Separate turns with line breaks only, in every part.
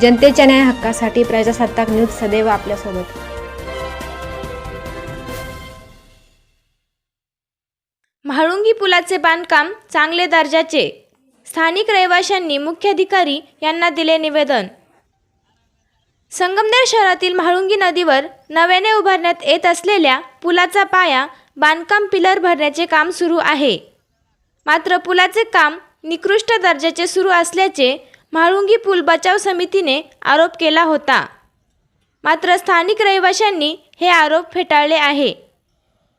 जनतेच्या न्याय हक्कासाठी प्रजासत्ताक न्यूज सदैव आपल्यासोबत.
म्हाळुंगी पुलाचे बांधकाम चांगले दर्जाचे. स्थानिक रहिवाशांनी मुख्याधिकारी यांना दिले निवेदन. संगमनेर शहरातील म्हाळुंगी नदीवर नव्याने उभारण्यात येत असलेल्या पुलाचा पाया बांधकाम पिलर भरण्याचे काम सुरू आहे. मात्र पुलाचे काम निकृष्ट दर्जाचे सुरू असल्याचे म्हाळुंगी पूल बचाव समितीने आरोप केला होता. मात्र स्थानिक रहिवाशांनी हे आरोप फेटाळले आहे.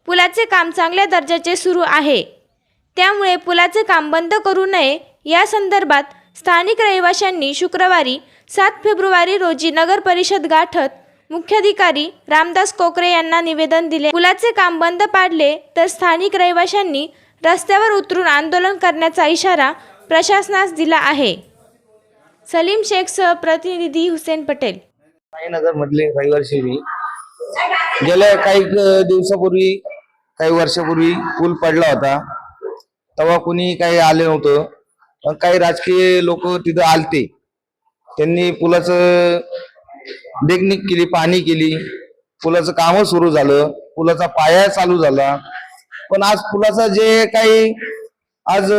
पुलाचे काम चांगल्या दर्जाचे सुरू आहे. त्यामुळे पुलाचे काम बंद करू नये या संदर्भात स्थानिक रहिवाशांनी शुक्रवारी सात फेब्रुवारी रोजी नगर परिषद गाठत मुख्याधिकारी रामदास कोकरे यांना निवेदन दिले. पुलाचे काम बंद पाडले तर स्थानिक रहिवाशांनी रस्त्यावर उतरून आंदोलन करण्याचा इशारा प्रशासनास दिला आहे. सलीम शेखसह प्रतिनिधी हुसेन पटेल.
साईनगर मधले रहिवासी मी गेल्या काही दिवसापूर्वी काही वर्षापूर्वी पूल पडला होता. तेव्हा कुणी काही आले नव्हतं. पण काही राजकीय लोक तिथं आलते. त्यांनी पुलाचं देखणीक केली पाहणी केली. पुलाचं काम सुरू झालं. पुलाचा पाया चालू झाला. पण आज पुलाचा जे काही आज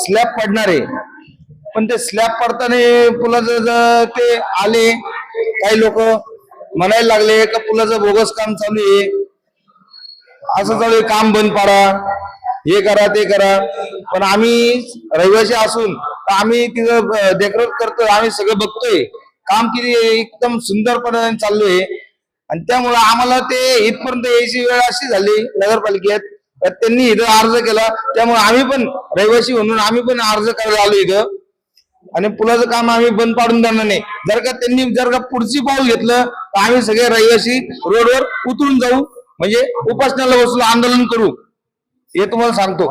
स्लॅब पडणार आहे पण ते स्लॅब पडताना पुलाचं ते आले काही लोक म्हणायला लागले का पुलाचं बोगस काम चालू आहे. असं चालू आहे काम बंद पाडा. हे करा ते करा. पण आम्ही रहिवासी असून तर आम्ही तिथं देखरेख करतोय आम्ही सगळं बघतोय. काम किती एकदम सुंदरपणे चालू आहे. आणि त्यामुळे आम्हाला ते इथपर्यंत यायची वेळ अशी झाली नगरपालिकेत. त्यांनी इथं अर्ज केला. त्यामुळे आम्ही पण रहिवासी म्हणून आम्ही पण अर्ज करायला आलो इथं. आणि पुलाचं काम आम्ही बंद पाडून देणार नाही. जर का त्यांनी जर का पुढची पाऊल घेतलं तर आम्ही सगळे रहिवासी रोडवर उतरून जाऊ. म्हणजे उपासनाला बसून आंदोलन करू. हे तुम्हाला सांगतो.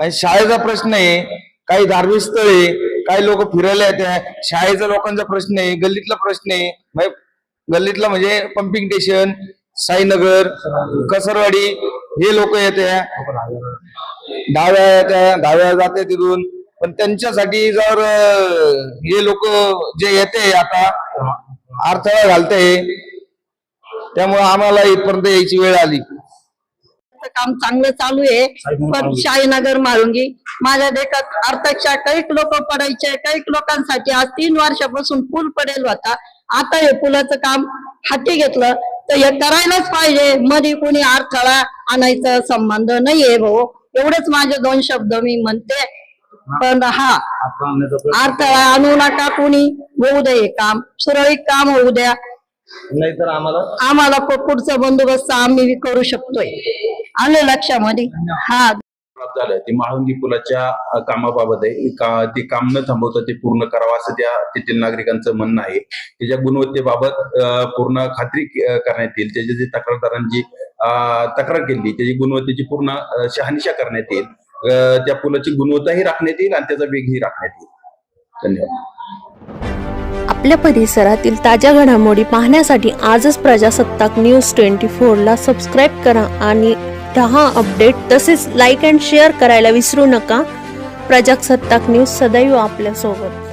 आणि शाळेचा प्रश्न आहे काही धार्मिक स्थळ आहे काही लोक फिरायला येते शाळेचा लोकांचा प्रश्न आहे गल्लीतला प्रश्न आहे. गल्लीतला म्हणजे पंपिंग स्टेशन म्हणजे साईनगर कसरवाडी हे लोक येते दहाव्या येत्या दहाव्या जाते तिथून. पण त्यांच्यासाठी जर हे लोक जे येते आता अडथळा घालते त्यामुळे आम्हाला इथपर्यंत यायची वेळ आली.
काम चांगलं चालू आहे. पण शाहीनगर मारुंगी माझ्या देखत अर्थक्षा काही लोक पडायचे काही लोकांसाठी आज तीन वर्षापासून पूल पडेल होता. आता हे पुलाचं काम हाती घेतलं तर हे करायलाच पाहिजे. मध्ये कोणी अडथळा आणायचा संबंध नाहीये भाऊ. एवढेच माझे दोन शब्द मी म्हणते. पण हा अडथळा आणू नका कोणी. होऊ दे काम. सुरळीत काम होऊ द्या.
नाहीतर आम्हाला
आम्हाला पुढचा बंदोबस्त आम्ही करू शकतोय. आलं लक्षामध्ये? हा.
ते म्हाळुंगी पुलाच्या कामाबाबत आहे. का ते काम न थांबवता ते पूर्ण करावं असं त्या तेथील नागरिकांचं म्हणणं आहे. त्याच्या गुणवत्तेबाबत पूर्ण खात्री करण्यात येईल. त्याची जी तक्रारदारांची तक्रार केली त्याची गुणवत्तेची पूर्ण शहानिशा करण्यात येईल. त्या पुलाची गुणवत्ताही राखण्यात येईल आणि त्याचा वेगही राखण्यात येईल. धन्यवाद.
आपल्या परिसरातील ताज्या घडामोडी पाहण्यासाठी आजच प्रजासत्ताक न्यूज ट्वेंटी फोरला सबस्क्राईब करा आणि दहा अपडेट तसेच लाईक अँड शेअर करायला विसरू नका. प्रजासत्ताक न्यूज सदैव आपल्यासोबत.